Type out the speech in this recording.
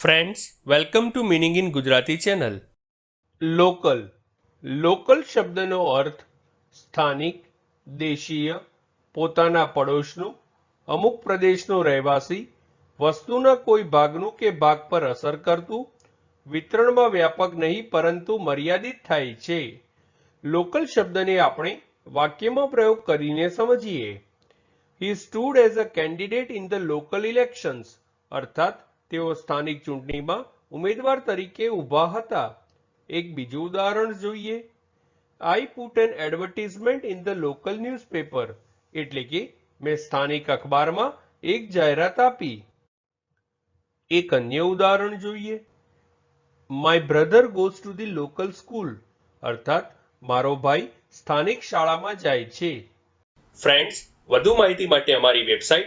Friends welcome to meaning in Gujarati channel local local શબ્દનો અર્થ સ્થાનિક, દેશીય, પોતાના પડોશનું, અમુક પ્રદેશનો રહેવાસી, વસ્તુના કોઈ ભાગનું કે ભાગ પર અસર કરતું, વિતરણમાં વ્યાપક નહીં પરંતુ મર્યાદિત થાય છે. લોકલ શબ્દને આપણે વાક્યમાં પ્રયોગ કરીને સમજીએ. He stood as a candidate in the local elections અર્થાત તેઓ સ્થાનિક ચૂંટણીમાં ઉમેદવાર તરીકે ઊભા હતા. એક બીજું ઉદાહરણ જોઈએ. I put an advertisement in the local newspaper એટલે કે મેં સ્થાનિક અખબારમાં એક જાહેરાત આપી. એક અન્ય ઉદાહરણ જોઈએ. My brother goes to the local school અર્થાત, મારો ભાઈ સ્થાનિક શાળામાં જાય છે. ફ્રેન્ડ્સ વધુ માહિતી માટે અમારી website